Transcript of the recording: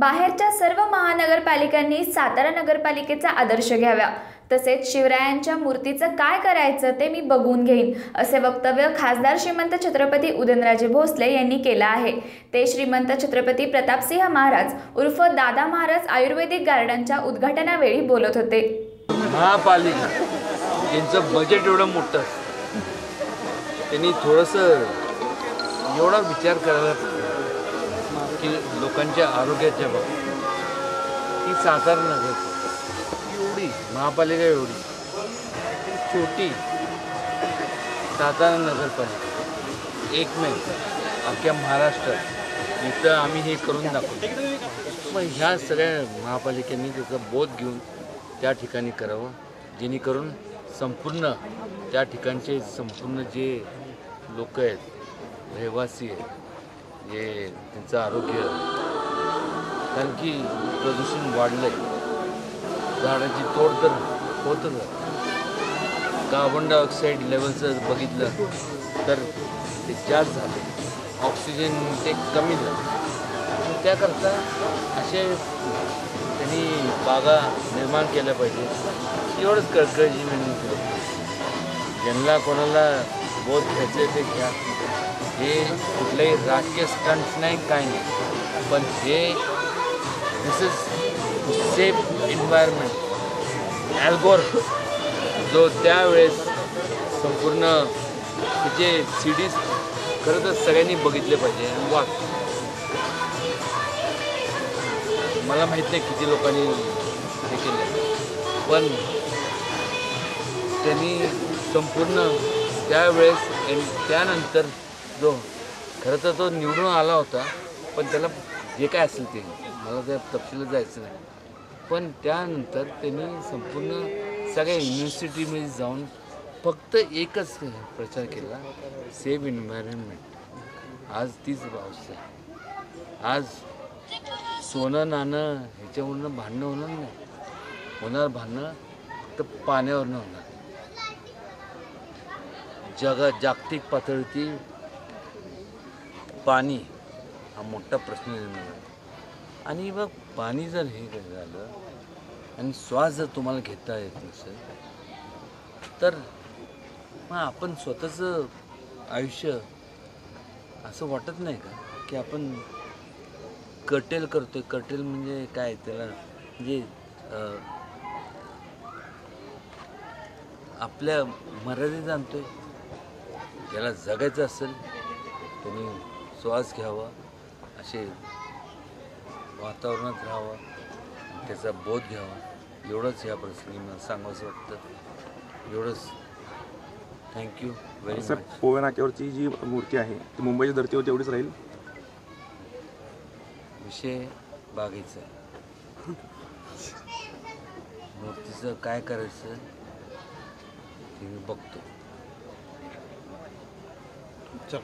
बाहेरच्या सर्व महानगरपालिकांनी सातारा नगरपालिकेचा आदर्श घ्यावा. तसेच शिवरायांच्या मूर्तीचं काय करायचं ते मी बघून घेईन असे वक्तव्य खासदार श्रीमंत छत्रपती उदयनराजे भोसले यांनी केलं आहे. ते श्रीमंत छत्रपती प्रतापसिंह महाराज उर्फ दादा महाराज आयुर्वेदिक गार्डनच्या उद्घाटनावेळी बोलत होते. महापालिका. यांचं बजेट एवढं मोठं. त्यांनी थोडंसं एवढा विचार करायला की लोकांच्या आरोग्याच्या बाबतीत. ही सातारा नगर एवढी महापालिका एवढी. छोटी. सातारा नगरपालिका. एकमेव अख्ख्या महाराष्ट्रात इथं आम्ही हे करून दाखवतो. मग ह्या सगळ्या महापालिकेने त्याचा बोध घेऊन त्या ठिकाणी करावं. जेणेकरून संपूर्ण त्या ठिकाणचे संपूर्ण जे लोक आहेत रहिवासी आहेत हे त्यांचं आरोग्य कारण की प्रदूषण वाढलं आहे झाडाची तोड तर होतच कार्बन डायऑक्साईड लेवलचं बघितलं तर ते जास्त झाले. ऑक्सिजन ते कमी झालं. त्याकरता असे त्यांनी बागा निर्माण केल्या पाहिजे एवढंच कळकळीची विनंती ज्यांना कोणाला बोध घ्यायचे ते घ्या. हे कुठलेही राजकीय स्टंट्स नाही काय नाही. पण हे this is safe environment Al Gore जो त्यावेळेस संपूर्ण तिचे सी डीज खरं तर सगळ्यांनी बघितले पाहिजे. वा मला माहीत नाही किती लोकांनी हे केले पण त्यांनी संपूर्ण त्यावेळेस त्यानंतर जो खरं तर तो निवडून आला होता पण त्याला जे काय असेल ते. मला त्या तपशिलात जायचं नाही. पण त्यानंतर त्यांनी संपूर्ण सगळ्या युनिव्हर्सिटीमध्ये जाऊन फक्त एकच प्रचार केला सेव्ह एन्व्हायरमेंट आज तीच अवस्था आहे. आज सोनं नाणं ह्याच्यावरनं भांडणं होणार नाही. होणार भांडणं फक्त पाण्यावरनं होणार. जगा जागतिक पातळीतील पाणी हा मोठा प्रश्न निर्माण झाला. आणि मग पाणी जर हे झालं आणि श्वास जर तुम्हाला घेता येत नसेल तर मग आपण स्वतःचं आयुष्य असं वाटत नाही का? की आपण कटेल करतोय. कटेल म्हणजे काय? त्याला म्हणजे आपल्या मर्यादित जाणतोय. ज्याला जगायचं असेल तुम्ही श्वास घ्यावा असे वातावरणात राहावं त्याचा बोध घ्यावा. एवढंच या प्रसंगी मला सांगावंसं वाटतं. एवढंच. Thank you very sir much Powai नाक्यावरची जी मूर्ती आहे ती मुंबईच्या धर्तीवर तेवढीच राहील? विषय बागेचा आहे. मूर्तीचं काय करायचं ते मी बघतो. चल.